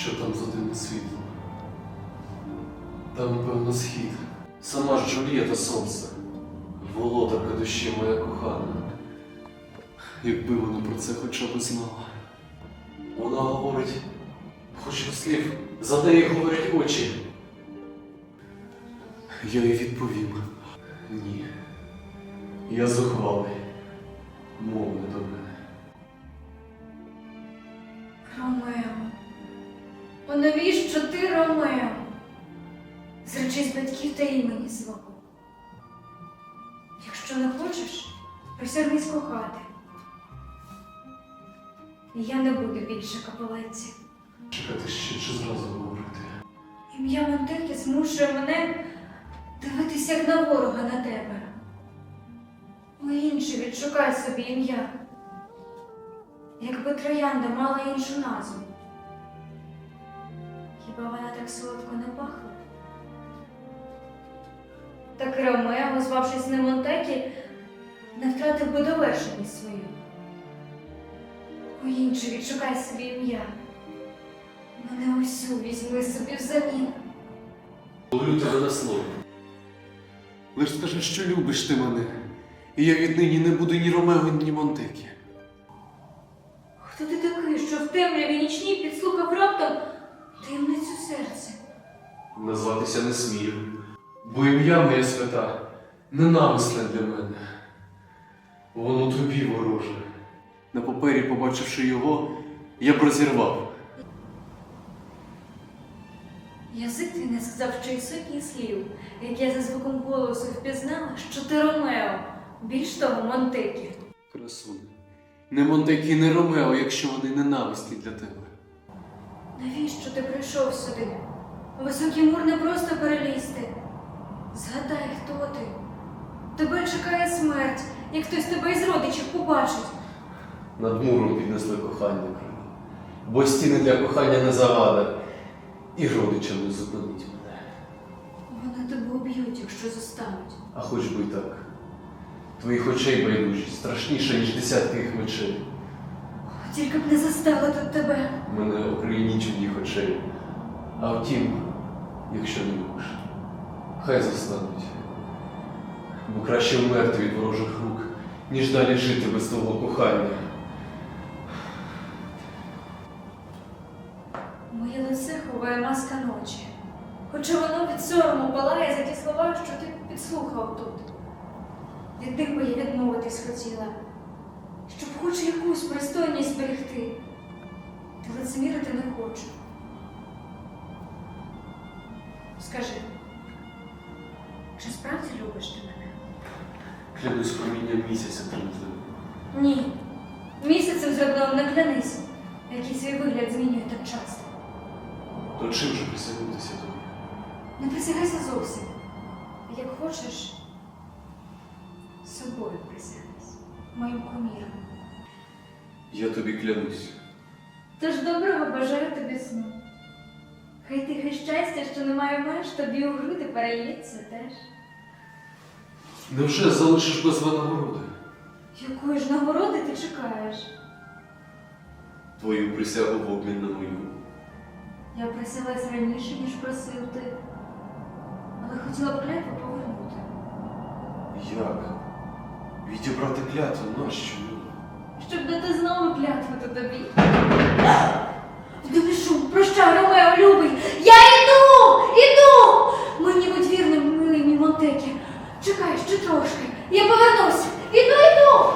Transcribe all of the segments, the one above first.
Що там за дивне світло? Там, певно, схід. Сама ж Джулієта сонце. Володарка душі моя кохана. Якби вона про це хоча б знала. Вона говорить, хоч без слів, за неї говорять очі. Я їй відповім. Ні. Я зухвалий. Мов не до мене. О, навіщо ти, Ромео? Зречись батьків та імені свого. Якщо не хочеш, присягнись кохати. І Я не буду більше капелеці. Чекати ще чи зразу говорити. Ім'я Монтекі змушує мене дивитися як на ворога на тебе. У інше відшукай собі ім'я. Якби троянда мала іншу назву. Хіба вона так солодко не пахла? Так Ромео, звавшись не Монтекі, не втратив би довершеність свою. У інше відшукай собі ім'я. Мене усю візьми собі взамін. Ловлю тебе на слово. Лиш скажи, що любиш ти мене. І я віднині не буду ні Ромео, ні Монтекі. Хто ти такий, що в темряві нічній підслухав раптом таємницю серця? Назватися не смію, бо ім'я моє свята ненависне для мене. Воно тобі вороже. На папері, побачивши його, я б розірвав. Язик твій не сказав ще й сотні слів, як я за звуком голосу впізнала, що ти Ромео, більш того, Монтекі. Красуне. Не Монтекі, не Ромео, якщо вони ненависні для тебе. Навіщо ти прийшов сюди? Високий мур не просто перелізти. Згадай, хто ти. Тебе чекає смерть, як хтось тебе із родичів побачить. Над муром піднесли кохання крила. Бо стіни для кохання не завада, і родичам не зупинить мене. Вони тебе уб'ють, якщо застануть. А хоч би й так. Твоїх очей байдужість страшніша, ніж десятки їх мечей. Тільки б не застали тут тебе. Мене окрилініть у їх очей. А втім, якщо не любиш, хай застануть. Бо краще вмерти від ворожих рук, ніж далі жити без твого кохання. Моє лице ховає маска ночі, хоча воно від сорому палає за ті слова, що ти підслухав тут. Від них би я відмовитись хотіла, щоб хоч якусь пристойність зберегти. Та лицемірити не хочу. Скажи, чи справді любиш ти мене? Клянусь промінням місяця тремтливим. Ні. Місяцем зробленим не клянись, який свій вигляд змінює так часто. То чим же присягнутися тобі? Не присягайся зовсім. Як хочеш, собою присягнись, моїм куміром. Я тобі клянусь. Тож доброго бажаю тобі сну. Хай тихе щастя, що немає меж, тобі у груди перельється теж. Невже залишиш без винагороди? Якої ж нагороди ти чекаєш? Твою присягу в обмін на мою. Я просилась раніше, ніж просив ти, але хотіла б клятву повернути. Як? Відібрати клятву нащо? Щоб дати знову клятву то тобі. Вдовий шум, прощай, Ромео, любий! Я йду! Іду! Мені будь вірним, милий мій Монтекі. Чекай ще трошки. Я повернусь. Іду, іду!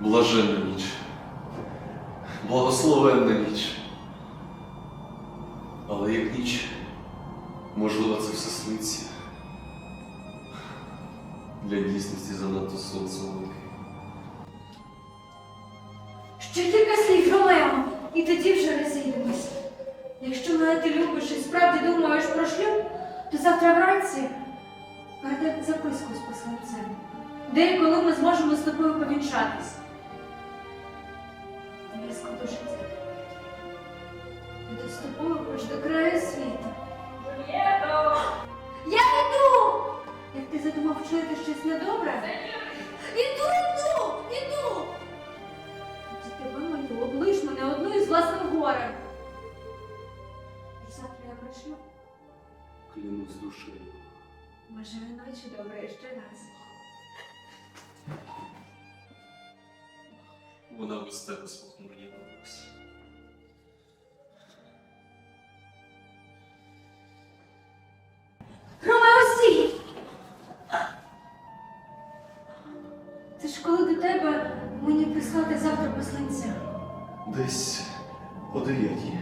Блаженна ніч. Благословенна ніч. Але як ніч, можливо, це все сниться. Для дійсності занадто сон Ще кілька слів, Ромео, і тоді вже розійдемось. Якщо мене ти любиш і справді думаєш про шлюб, то завтра вранці передай записку з посланцем, де і коли ми зможемо з тобою повінчатись. Я складу життя. Іду з тобою хоч до краю світу. Я йду! Як ти задумав вчинити щось недобре? Клянусь душею. Може, ночі добре ще раз. Вона без тебе спохмурнілась. Ромео, стій! Це ж коли до тебе мені прислати завтра посланця. Десь о дев'ятій.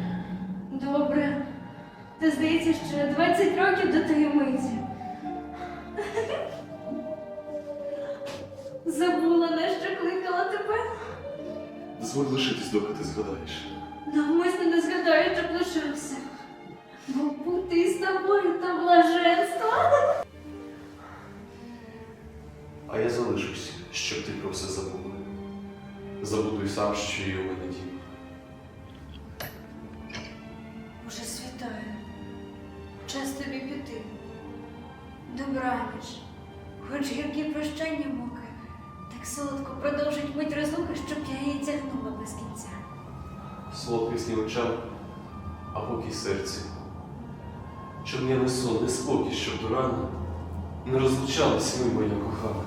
Добре. Та здається, ще 20 років до тієї миті. Забула, на що кликала тебе. Дозволь лишитись, доки ти згадаєш. Навмисно не згадаю, щоб лишився. Бо бути із тобою та блаженство. А я залишусь, щоб ти про все забула. Забуду й сам, що є у мене дім. Продовжить мить розлуки, щоб я її тягнула без кінця. Солодкий сні очам, а покій серці. Щоб я не сон, не спокій, щоб до рана не розлучались ми, моя кохана.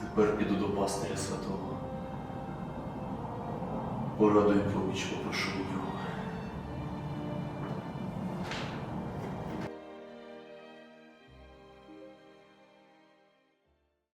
Тепер піду до пастиря святого. urodę i płeć po poszukiwaniu.